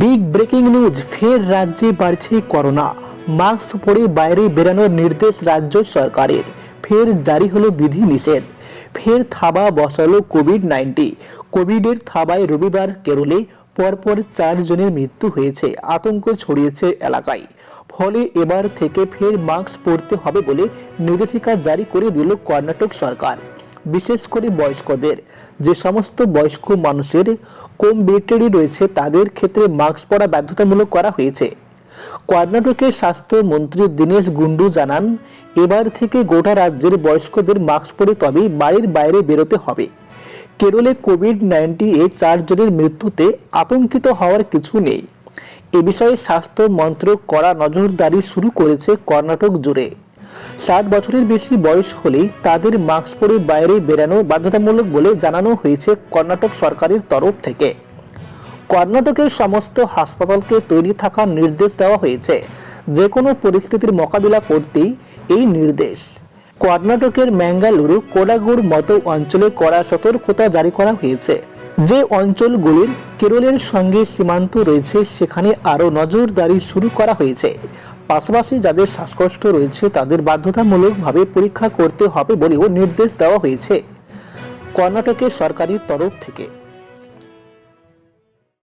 Big breaking news ফের রাজ্যে বাড়ছে করোনা। মাস্ক পরে বাইরে বেরানোর নির্দেশ রাজ্য সরকারের। ফের জারি হলো বিধি নিষেধ ফের থাবা বসালো কোভিড নাইন্টিন কোভিডের থাবায় রবিবার কেরলে পরপর চারজনের মৃত্যু হয়েছে, আতঙ্ক ছড়িয়েছে এলাকায়। ফলে এবার থেকে ফের মাস্ক পরতে হবে বলে নির্দেশিকা জারি করে দিল কর্ণাটক সরকার। বিশেষ করে বয়স্কদের। যে সমস্ত বয়স্ক মানুষের কোমবিলিটি রয়েছে, তাদের ক্ষেত্রে মাস্ক পরা বাধ্যতামূলক করা হয়েছে। কর্ণাটকের স্বাস্থ্যমন্ত্রী দীনেশ গুন্ডু জানান, এবার থেকে গোটা রাজ্যের বয়স্কদের মাস্ক পরে তবেই বাড়ির বাইরে বেরোতে হবে। কেরলে কোভিড নাইন্টিন চারজনের মৃত্যুতে আতঙ্কিত হওয়ার কিছু নেই। এ বিষয়ে স্বাস্থ্য মন্ত্রক কড়া নজরদারি শুরু করেছে কর্ণাটক জুড়ে। ষাট বছরের বেশি বয়স হলেই তাদের মাস্ক পরে বাইরে বেরানো বাধ্যতামূলক বলে জানানো হয়েছে কর্ণাটক সরকারের তরফ থেকে। কর্ণাটকের সমস্ত হাসপাতালকে তৈরি থাকার নির্দেশ দেওয়া হয়েছে। যে কোনো পরিস্থিতির মোকাবিলা করতেই এই নির্দেশ। কর্ণাটকের ম্যাঙ্গালুরু কোডাগুড় মতো অঞ্চলে কড়া সতর্কতা জারি করা হয়েছে। যে অঞ্চলগুলির কেরলের সঙ্গে সীমান্ত রয়েছে, সেখানে আরও নজরদারি শুরু করা হয়েছে। পাশাপাশি যাদের শ্বাসকষ্ট রয়েছে, তাদের বাধ্যতামূলকভাবে পরীক্ষা করতে হবে বলেও নির্দেশ দেওয়া হয়েছে। কর্ণাটকের সরকারের তরফ থেকে।